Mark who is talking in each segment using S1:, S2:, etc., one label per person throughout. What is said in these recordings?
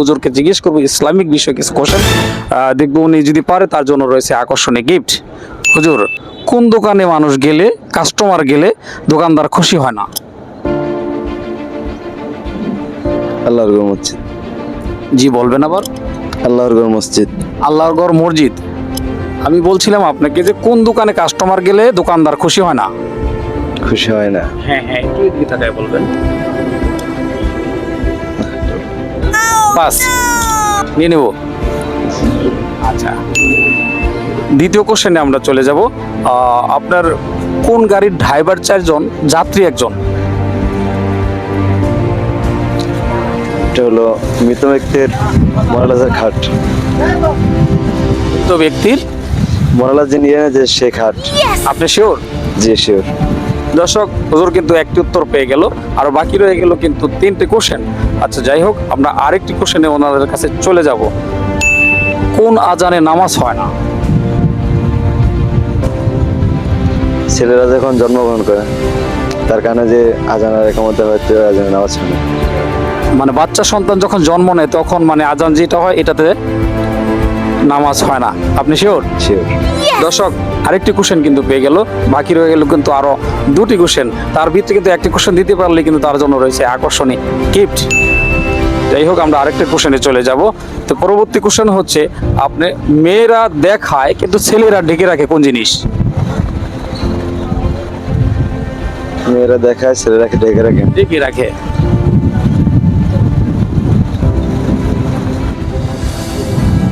S1: হুজুরকে জিজ্ঞেস করব ইসলামিক বিষয়ে কিছু কোশ্চেন দেখব উনি যদি পারে তার জন্য রয়েছে আকর্ষণীয় গিফট হুজুর কোন দোকানে মানুষ গেলে কাস্টমার গেলে দোকানদার খুশি হয় না?
S2: আল্লাহর গড় মসজিদ।
S1: জি বলবেন আবার।
S2: আল্লাহর গড় মসজিদ।
S1: আল্লাহর গড় মসজিদ। আমি বলছিলাম আপনাকে যে কোন দোকানে কাস্টমার গেলে দোকানদার খুশি হয় না?
S2: খুশি হয় না।
S1: হ্যাঁ হ্যাঁ একটু বলবেন। পাস। নিয়ে নেব। আচ্ছা। দ্বিতীয় কোশ্চেনে আমরা চলে যাব। আপনার কোন গাড়ির ড্রাইভার চারজন? যাত্রী একজন?
S2: এটা হলো মৃত ব্যক্তির মরালাজের খাট।
S1: তো ব্যক্তির?
S2: মরালাজ যে নিয়ে যে সে খাট।
S1: আপনি শিওর
S2: জি শিওর
S1: দর্শক হুজুর কিন্তু একটি উত্তর পেয়ে গেল আর বাকি রয়ে গেল কিন্তু তিনটি কোশ্চেন আচ্ছা যাই হোক আমরা আরেকটি কোশ্চেনে ওনাদের কাছে চলে যাব। কোন আজানে নামাজ হয় না?
S2: ছেলেরা যখন জন্মগ্রহণ করে তার কারণে যে আজান আজানের একামতে হয়তো আজানের নামাজ হয় না।
S1: মানে বাচ্চা সন্তান যখন জন্ম নেয় তখন মানে আজান যেটা হয় এটাতে নামাজ হয় না। আপনি শিওর
S2: শিওর
S1: দর্শক আরেকটি কোশ্চেন কিন্তু পেয়ে গেল। বাকি রয়ে গেল কিন্তু আরও দুটি কোশ্চেন তার ভিতরে কিন্তু একটি কোশ্চেন দিতে পারলে কিন্তু তার জন্য রয়েছে আকর্ষণীয় গিফট যাই হোক আমরা আরেকটা কোশ্চেনে চলে যাব। তো পরবর্তী কোশ্চেন হচ্ছে আপনি মেয়েরা দেখায় কিন্তু ছেলেরা ঢেকে রাখে কোন জিনিস?
S2: মেয়েরা দেখায় ছেলেরাকে ঢেকে রাখে?
S1: ঢেকে রাখে।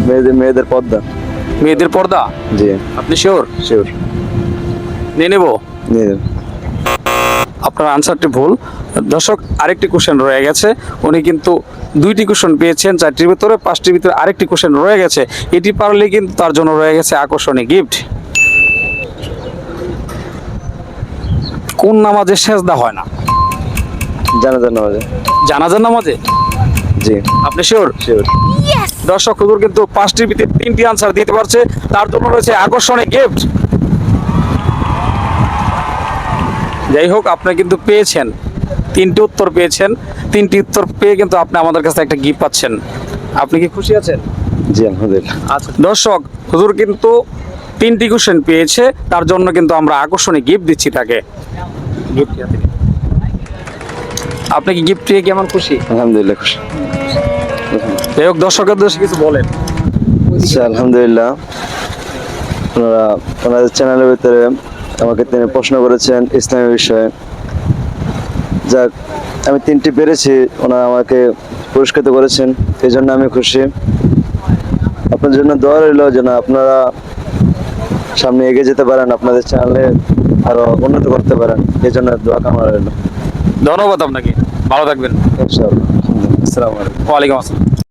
S2: মেয়েদের মেয়েদের পর্দা
S1: মেয়েদের পর্দা?
S2: জি।
S1: আপনি শিওর
S2: শিওর
S1: নিয়ে নেব?
S2: নিয়ে।
S1: আপনার আনসারটি ভুল। দর্শক আরেকটি কোশ্চেন রয়ে গেছে। উনি কিন্তু দুইটি কোশ্চেন পেয়েছেন চারটির ভিতরে পাঁচটির ভিতরে আরেকটি কোশ্চেন রয়ে গেছে। এটি পারলে কিন্তু তার জন্য রয়ে গেছে আকর্ষণীয় গিফট কোন নামাজে সেজদা হয় না?
S2: জানা জানা মাঝে
S1: জানাজার নামাজে?
S2: জি।
S1: আপনি শিওর
S2: শিওর
S1: দর্শক হুজুর কিন্তু পাঁচটির ভিতরে তিনটি আনসার দিতে পারছে। তার জন্য রয়েছে আকর্ষণীয় গিফট যাই হোক আপনি কিন্তু পেয়েছেন। তিনটি উত্তর পেয়েছেন। তিনটি উত্তর পেয়ে কিন্তু আপনি আমাদের কাছে একটা গিফট পাচ্ছেন। আপনি কি খুশি আছেন?
S2: জি আলহামদুলিল্লাহ।
S1: আচ্ছা দর্শক হুজুর কিন্তু তিনটি কোশ্চেন পেয়েছে। তার জন্য কিন্তু আমরা আকর্ষণীয় গিফট দিচ্ছি তাকে। গিফট আপনি কি গিফট পেয়ে কেমন খুশি?
S2: আলহামদুলিল্লাহ খুশি।
S1: যাই হোক দর্শকের উদ্দেশ্যে কিছু বলেন।
S2: আচ্ছা আলহামদুলিল্লাহ। ওনারা ওনাদের চ্যানেলের ভিতরে আমাকে তিনি প্রশ্ন করেছেন ইসলামী বিষয়ে। যাক আমি তিনটি পেরেছি ওনারা আমাকে পুরস্কৃত করেছেন এই জন্য আমি খুশি। আপনার জন্য দোয়া রইল যেন আপনারা সামনে এগিয়ে যেতে পারেন আপনাদের চ্যানেলে আরও উন্নত করতে পারেন এই জন্য দোয়া কামনা রইল।
S1: ধন্যবাদ আপনাকে ভালো থাকবেন।
S2: ইনশাআল্লাহ। আসসালামু আলাইকুম।
S1: ওয়ালাইকুম আসসালাম।